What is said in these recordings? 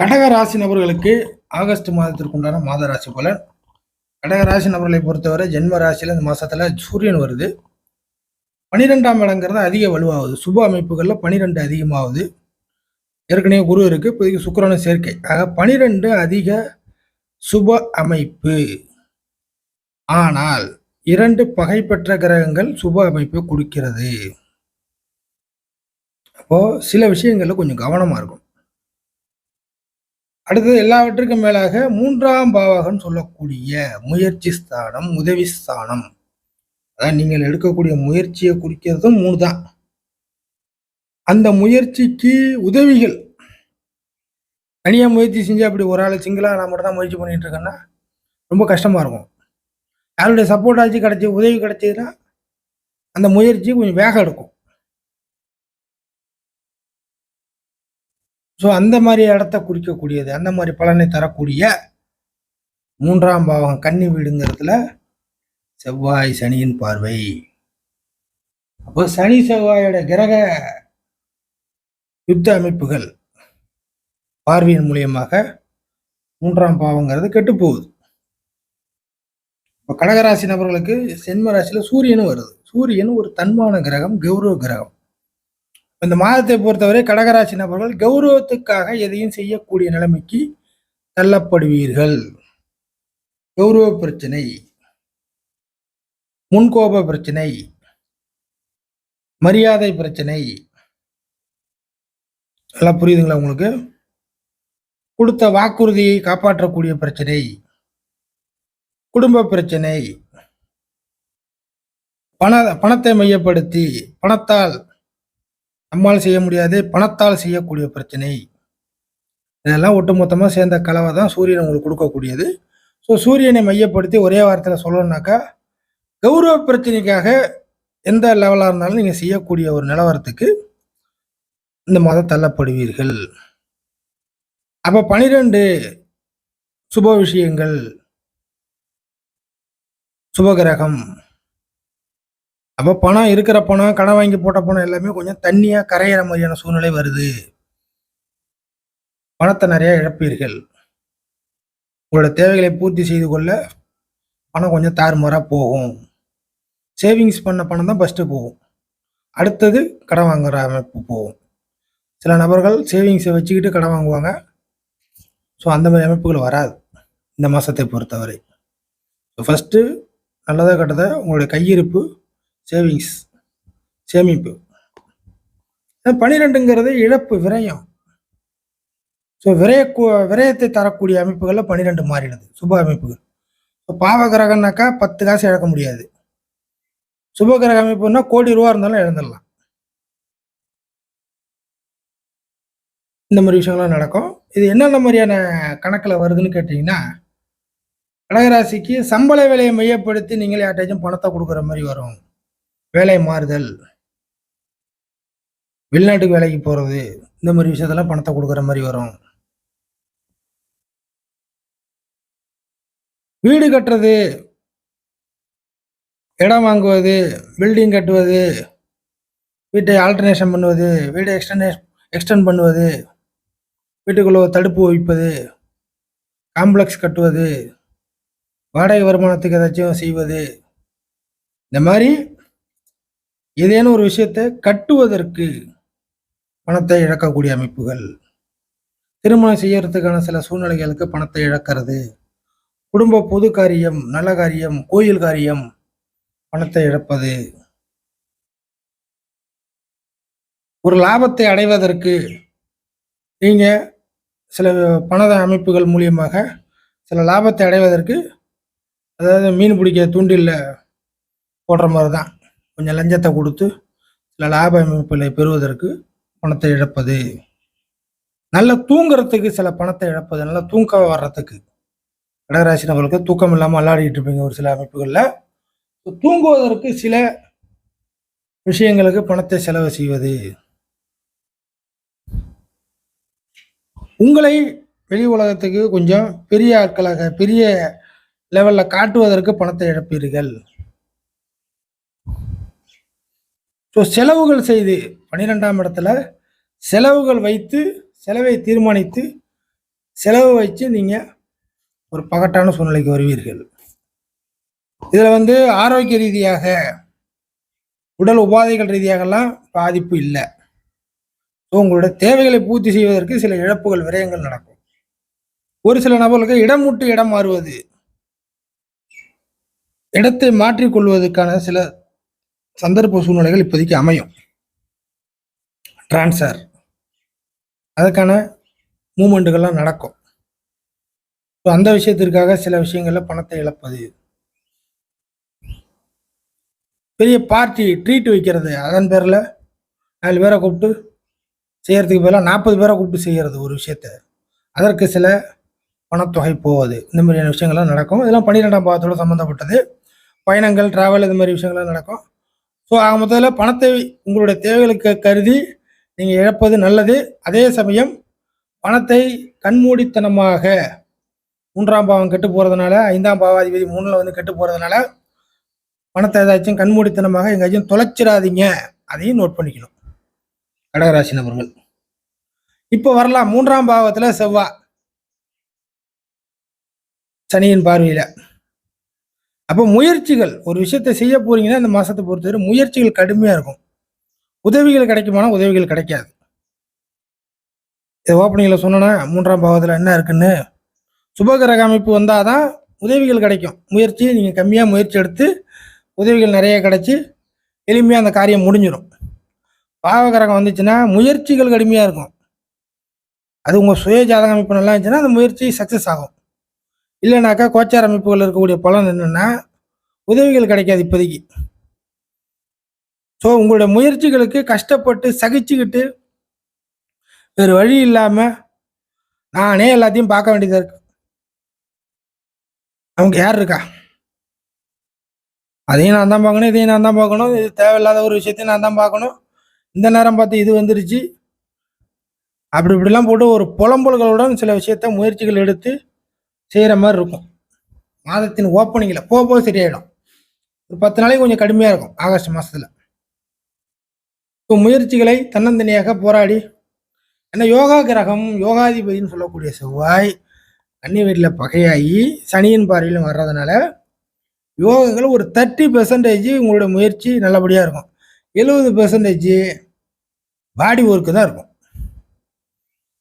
கடக ராசி நபர்களுக்கு ஆகஸ்ட் மாதத்திற்கு உண்டான மாத ராசி பலன். கடக ராசி நபர்களை பொறுத்தவரை ஜென்ம ராசியில் இந்த மாதத்தில் சூரியன் வருது. பனிரெண்டாம் இடங்கிறது அதிக வலுவாகுது. சுப அமைப்புகளில் பனிரெண்டு அதிகமாகுது. ஏற்கனவே குரு இருக்கு. இப்போதைக்கு சுக்கரனும் சேர்க்கை. ஆக பனிரெண்டு அதிக சுப அமைப்பு. ஆனால் இரண்டு பகை பெற்ற கிரகங்கள் சுப அமைப்பை கொடுக்கிறது. அப்போது சில விஷயங்களில் கொஞ்சம் கவனமாக இருக்கும் அடுத்தது எல்லாவற்றுக்கும் மேலாக மூன்றாம் பாவகன் சொல்லக்கூடிய முயற்சி ஸ்தானம் உதவி ஸ்தானம். அதான் நீங்கள் எடுக்கக்கூடிய முயற்சியை குறிக்கிறதும் மூணு தான் அந்த முயற்சிக்கு உதவிகள். தனியாக முயற்சி செஞ்சு அப்படி ஒரு ஆள் சிங்கிளாக நான் மட்டும் தான் முயற்சி பண்ணிட்டு இருக்கேன்னா ரொம்ப கஷ்டமாக இருக்கும். யாருடைய சப்போர்ட் ஆச்சு கிடச்சி உதவி கிடைச்சதுன்னா அந்த முயற்சி கொஞ்சம் வேகம் எடுக்கும். ஸோ அந்த மாதிரி இடத்த குறிக்கக்கூடியது அந்த மாதிரி பலனை தரக்கூடிய மூன்றாம் பாவம் கன்னி வீடுங்கிறதுல செவ்வாய் சனியின் பார்வை. அப்போ சனி செவ்வாயோட கிரக யுத்த அமைப்புகள் பார்வையின் மூலியமாக மூன்றாம் பாவங்கிறது கெட்டுப்போகுது இப்போ கடகராசி நபர்களுக்கு சென்ம ராசியில் சூரியனும் வருது. சூரியன் ஒரு தன்மான கிரகம் கௌரவ கிரகம். இந்த மாதத்தை பொறுத்தவரை கடகராசி நபர்கள் கௌரவத்துக்காக எதையும் செய்யக்கூடிய நிலைமைக்கு தள்ளப்படுவீர்கள். கௌரவ பிரச்சனை. முன்கோப பிரச்சனை. மரியாதை பிரச்சனை. எல்லாம் புரியுதுங்களா உங்களுக்கு? கொடுத்த வாக்குறுதியை காப்பாற்றக்கூடிய பிரச்சனை. குடும்ப பிரச்சனை. பண பணத்தை மையப்படுத்தி பணத்தால் நம்மால் செய்ய முடியாது பணத்தால் செய்யக்கூடிய பிரச்சனை. இதெல்லாம் ஒட்டுமொத்தமாக சேர்ந்த கலவை தான் சூரியன் உங்களுக்கு கொடுக்கக்கூடியது. ஸோ சூரியனை மையப்படுத்தி ஒரே வாரத்தில் சொல்லணும்னாக்கா கௌரவ பிரச்சனைக்காக எந்த லெவலாக இருந்தாலும் நீங்கள் செய்யக்கூடிய ஒரு நிலவரத்துக்கு இந்த மாதம் தள்ளப்படுவீர்கள். அப்போ பனிரெண்டு சுப விஷயங்கள். சுபகிரகம் அப்போ பணம் இருக்கிற பணம் கடன் வாங்கி போட்ட பணம் எல்லாமே கொஞ்சம் தண்ணியாக கரையிற மாதிரியான சூழ்நிலை வருது. பணத்தை நிறையா இழப்பீர்கள். உங்களோட தேவைகளை பூர்த்தி செய்து கொள்ள பணம் கொஞ்சம் தாறுமாறாக போகும். சேவிங்ஸ் பண்ண பணம் தான் ஃபஸ்ட்டு போகும். அடுத்தது கடன் வாங்குற அமைப்பு போகும். சில நபர்கள் சேவிங்ஸை வச்சுக்கிட்டு கடன் வாங்குவாங்க. ஸோ அந்த மாதிரி அமைப்புகள் வராது இந்த மாதத்தை பொறுத்தவரை. ஸோ ஃபஸ்ட்டு நல்லதாக கட்டதை உங்களுடைய கையிருப்பு சேவிங்ஸ் சேமிப்பு. பனிரெண்டுங்கிறது இழப்பு விரயம். ஸோ விரய விரயத்தை தரக்கூடிய அமைப்புகளில் பன்னிரெண்டு மாறிடுது சுப அமைப்புகள். இப்போ பாவ கிரகம்னாக்கா பத்து காசு இழக்க முடியாது. சுப கிரக அமைப்புன்னா கோடி ரூபா இருந்தாலும் இழந்துடலாம். இந்த மாதிரி விஷயங்கள்லாம் நடக்கும். இது என்னென்ன மாதிரியான கணக்கில் வருதுன்னு கேட்டிங்கன்னா கடகராசிக்கு சம்பள விலையை மையப்படுத்தி நீங்கள் யார்ட்டாச்சும் பணத்தை கொடுக்குற மாதிரி வரும். வேலை மாறுதல் வெளிநாட்டுக்கு வேலைக்கு போகிறது இந்த மாதிரி விஷயத்தெல்லாம் பணத்தை கொடுக்குற மாதிரி வரும். வீடு கட்டுறது இடம் வாங்குவது பில்டிங் கட்டுவது வீட்டை ஆல்டர்னேஷன் பண்ணுவது வீட்டை எக்ஸ்டனே எக்ஸ்டெண்ட் பண்ணுவது வீட்டுக்குள்ளே தடுப்பு வைப்பது காம்ப்ளெக்ஸ் கட்டுவது வாடகை வருமானத்துக்கு ஏதாச்சும் செய்வது இந்த மாதிரி ஏதேனும் ஒரு விஷயத்தை கட்டுவதற்கு பணத்தை இழக்கக்கூடிய அமைப்புகள் திருமணம் செய்யறதுக்கான சில சூழ்நிலைகளுக்கு பணத்தை இழக்கிறது குடும்ப பொது காரியம் நல்ல காரியம் கோயில் காரியம் பணத்தை இழப்பது. ஒரு லாபத்தை அடைவதற்கு நீங்கள் சில பண அமைப்புகள் மூலியமாக சில லாபத்தை அடைவதற்கு அதாவது மீன் பிடிக்க தூண்டிலில் போடுற மாதிரி தான் கொஞ்சம் லஞ்சத்தை கொடுத்து சில லாப அமைப்புகளை பெறுவதற்கு பணத்தை இழப்பது. நல்லா தூங்குறதுக்கு சில பணத்தை இழப்பது நல்லா தூங்க வர்றதுக்கு. கடகராசி நபர்களுக்கு தூக்கம் இல்லாமல் அல்லாடிட்டு இருப்பீங்க ஒரு சில அமைப்புகளில். தூங்குவதற்கு சில விஷயங்களுக்கு பணத்தை செலவு செய்வது. உங்களை வெளி உலகத்துக்கு கொஞ்சம் பெரிய ஆட்களாக பெரிய லெவலில் காட்டுவதற்கு பணத்தை இழப்பீர்கள். ஸோ செலவுகள் செய்து பன்னிரெண்டாம் இடத்துல செலவுகள் வைத்து செலவை தீர்மானித்து செலவு வச்சு நீங்கள் ஒரு பகட்டான சூழ்நிலைக்கு வருவீர்கள். இதில் வந்து ஆரோக்கிய ரீதியாக உடல் உபாதைகள் ரீதியாகலாம் பாதிப்பு இல்லை. ஸோ உங்களோட தேவைகளை பூர்த்தி செய்வதற்கு சில இழப்புகள் விரயங்கள் நடக்கும். ஒரு சில நபர்களுக்கு இடம் விட்டு இடம் மாறுவது இடத்தை மாற்றிக்கொள்வதற்கான சில சந்தர்ப்ப சூழ்நிலைகள் இப்போதைக்கு அமையும். ட்ரான்ஸ்ஃபர் அதுக்கான மூமெண்ட்டுகள்லாம் நடக்கும். ஸோ அந்த விஷயத்திற்காக சில விஷயங்களில் பணத்தை இழப்பது. பெரிய பார்ட்டி ட்ரீட் வைக்கிறது. அதன் பேரில் நாலு பேரை கூப்பிட்டு செய்கிறதுக்கு பதிலாக நாற்பது பேரை கூப்பிட்டு செய்கிறது ஒரு விஷயத்த. அதற்கு சில பணத்தொகை போவது. இந்த மாதிரியான விஷயங்கள்லாம் நடக்கும். இதெல்லாம் பன்னிரெண்டாம் பாவத்தோடு சம்மந்தப்பட்டது பயணங்கள் ட்ராவல் இது மாதிரி விஷயங்கள்லாம் நடக்கும். ஸோ ஆக மொத்தத்தில் பணத்தை உங்களுடைய தேவைகளுக்கு கருதி நீங்கள் இழப்பது நல்லது. அதே சமயம் பணத்தை கண்மூடித்தனமாக மூன்றாம் பாவம் கெட்டு போகிறதுனால ஐந்தாம் பாவாதிபதி மூணில் வந்து கெட்டு போகிறதுனால பணத்தை ஏதாச்சும் கண்மூடித்தனமாக எங்கேயாச்சும் தொலைச்சிடாதீங்க. அதையும் நோட் பண்ணிக்கணும். கடகராசி நபர்கள். இப்போ வரலாம். மூன்றாம் பாவத்தில் செவ்வா. சனியின் பார்வையில். அப்போ முயற்சிகள் ஒரு விஷயத்தை செய்ய போறீங்கன்னா இந்த மாசத்தை பொறுத்தவரை முயற்சிகள் கடுமையாக இருக்கும். உதவிகள் கிடைக்குமானா உதவிகள் கிடைக்காது. இது ஓப்பனிங்கில் சொன்னோன்னா மூன்றாம் பாவத்தில் என்ன இருக்குன்னு? சுபகிரக அமைப்பு வந்தால் தான் உதவிகள் கிடைக்கும். முயற்சி நீங்கள் கம்மியாக முயற்சி எடுத்து உதவிகள் நிறைய கிடைச்சி எளிமையாக அந்த காரியம் முடிஞ்சிடும் பாவகரகம் வந்துச்சுன்னா முயற்சிகள் கடுமையாக இருக்கும். அது உங்கள் சுய ஜாதக அமைப்பு நல்லா இருந்துச்சுன்னா அந்த முயற்சி சக்ஸஸ் ஆகும். இல்லைனாக்கா கோச்சார் அமைப்புகள் இருக்கக்கூடிய பலன் என்னென்னா உதவிகள் கிடைக்காது இப்போதைக்கு. ஸோ உங்களுடைய முயற்சிகளுக்கு கஷ்டப்பட்டு சகிச்சுக்கிட்டு வேறு வழி இல்லாமல் நானே எல்லாத்தையும் பார்க்க வேண்டியதாக இருக்கு. அவங்க யார் இருக்கா? அதையும் நான் தான் பார்க்கணும் இதையும் நான் தான் பார்க்கணும் இது தேவையில்லாத ஒரு விஷயத்தையும் நான் தான் பார்க்கணும். இந்த நேரம் பார்த்து இது வந்துருச்சு. அப்படி இப்படிலாம் போட்டு ஒரு புலம்பல்களுடன் சில விஷயத்த முயற்சிகள் எடுத்து செய்கிற மாதிரி இருக்கும். மாதத்தின் ஓப்பனிங்கில் போக போக சரியாயிடும். ஒரு பத்து நாளைக்கு கொஞ்சம் கடுமையாக இருக்கும் ஆகஸ்ட் மாதத்தில் இப்போ முயற்சிகளை தன்னந்தனியாக போராடி ஏன்னா யோகா கிரகம் யோகாதிபதினு சொல்லக்கூடிய செவ்வாய் கன்னி வீட்டில் பகையாகி சனியின் பார்வையிலும் வர்றதுனால யோகங்கள் ஒரு தேர்ட்டி பெர்சன்டேஜ் உங்களோட முயற்சி நல்லபடியாக இருக்கும். எழுபது பெர்சன்டேஜ் பாடி ஒர்க்கு தான் இருக்கும்.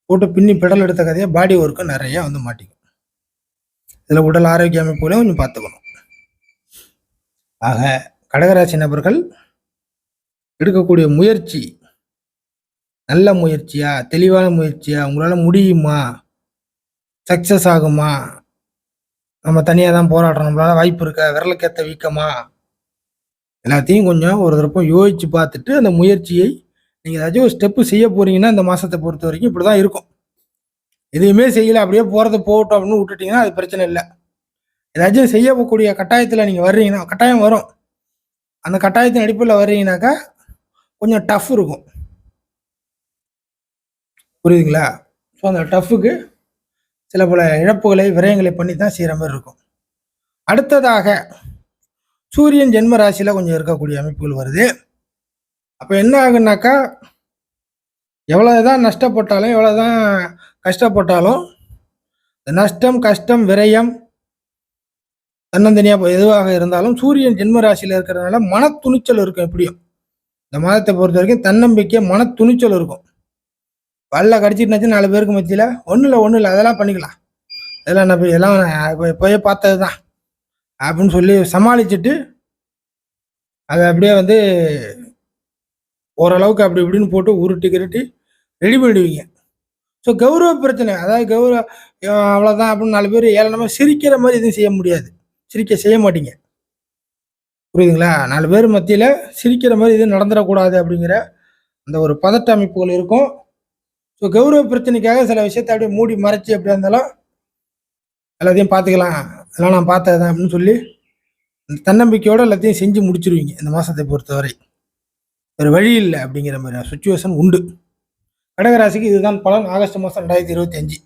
போட்டு பின்னி பெடல் எடுத்த கதையை பாடி ஒர்க்கு நிறையா வந்து மாட்டிக்கும். இதில் உடல் ஆரோக்கிய அமைப்புகளையும் கொஞ்சம் பார்த்துக்கணும். ஆக கடகராசி நபர்கள் எடுக்கக்கூடிய முயற்சி நல்ல முயற்சியா தெளிவான முயற்சியா உங்களால் முடியுமா? சக்ஸஸ் ஆகுமா? நம்ம தனியாக தான் போராடுறோம் நம்மளால வாய்ப்பு இருக்கா? விரலுக்கேற்ற வீக்கமா? எல்லாத்தையும் கொஞ்சம் ஒரு தரப்பும் யோசிச்சு பார்த்துட்டு அந்த முயற்சியை நீங்கள் ஏதாச்சும் ஒரு ஸ்டெப்பு செய்ய போறீங்கன்னா இந்த மாதத்தை பொறுத்த வரைக்கும் இப்படி தான் இருக்கும். எதையுமே செய்யலை அப்படியே போகிறது போகட்டும் அப்படின்னு விட்டுட்டீங்கன்னா அது பிரச்சனை இல்லை. ஏதாச்சும் செய்யக்கூடிய கட்டாயத்தில் நீங்கள் வர்றீங்கன்னா கட்டாயம் வரும். அந்த கட்டாயத்தின் அடிப்படையில் வர்றீங்கனாக்கா கொஞ்சம் டஃப் இருக்கும். புரியுதுங்களா? ஸோ அந்த டஃப்புக்கு சில பல இழப்புகளை விரயங்களை பண்ணி தான் செய்கிற மாதிரி இருக்கும். அடுத்ததாக சூரியன் ஜென்ம ராசியில் கொஞ்சம் இருக்கக்கூடிய அமைப்புகள் வருது. அப்போ என்ன ஆகுனாக்கா எவ்வளோதான் நஷ்டப்பட்டாலும் எவ்வளோதான் கஷ்டப்பட்டாலும் இந்த நஷ்டம் கஷ்டம் விரயம் தன்னந்தனியாக எதுவாக இருந்தாலும் சூரியன் ஜென்ம ராசியில் இருக்கிறதுனால மன துணிச்சல் இருக்கும் எப்படியும். இந்த மாதத்தை பொறுத்த வரைக்கும் தன்னம்பிக்கை மன துணிச்சல் இருக்கும். பல்ல கடிச்சிட்டுனாச்சு நாலு பேருக்கு மத்தியில் ஒன்றும் இல்லை ஒன்றும் இல்லை அதெல்லாம் பண்ணிக்கலாம். இதெல்லாம் நான் போய் எல்லாம் இப்போ போய் பார்த்தது தான் அப்படின்னு சொல்லி சமாளிச்சுட்டு அதை அப்படியே வந்து ஓரளவுக்கு அப்படி இப்படின்னு போட்டு உருட்டி கிருட்டி ரெடி பண்ணிடுவீங்க. ஸோ கௌரவ பிரச்சனை. அதாவது கௌரவ அவ்வளோதான் அப்படின்னு நாலு பேர் ஏளனமாக சிரிக்கிற மாதிரி எதுவும் செய்ய முடியாது. சிரிக்க செய்ய மாட்டீங்க. புரியுதுங்களா? நாலு பேர் மத்தியில் சிரிக்கிற மாதிரி எதுவும் நடந்துடக்கூடாது அப்படிங்கிற அந்த ஒரு பதட்ட அமைப்புகள் இருக்கும். ஸோ கௌரவ பிரச்சனைக்காக சில விஷயத்த அப்படியே மூடி மறைச்சி அப்படியா இருந்தாலும் எல்லாத்தையும் பார்த்துக்கலாம். அதெல்லாம் நான் பார்த்ததான் அப்படின்னு சொல்லி அந்த தன்னம்பிக்கையோடு எல்லாத்தையும் செஞ்சு முடிச்சிருவீங்க. இந்த மாதத்தை பொறுத்தவரை. ஒரு வழி இல்லை அப்படிங்கிற மாதிரி. சுச்சுவேஷன் உண்டு. கடகராசிக்கு இதுதான் பலன். ஆகஸ்ட் மாதம் ரெண்டாயிரத்தி இருபத்தி அஞ்சு.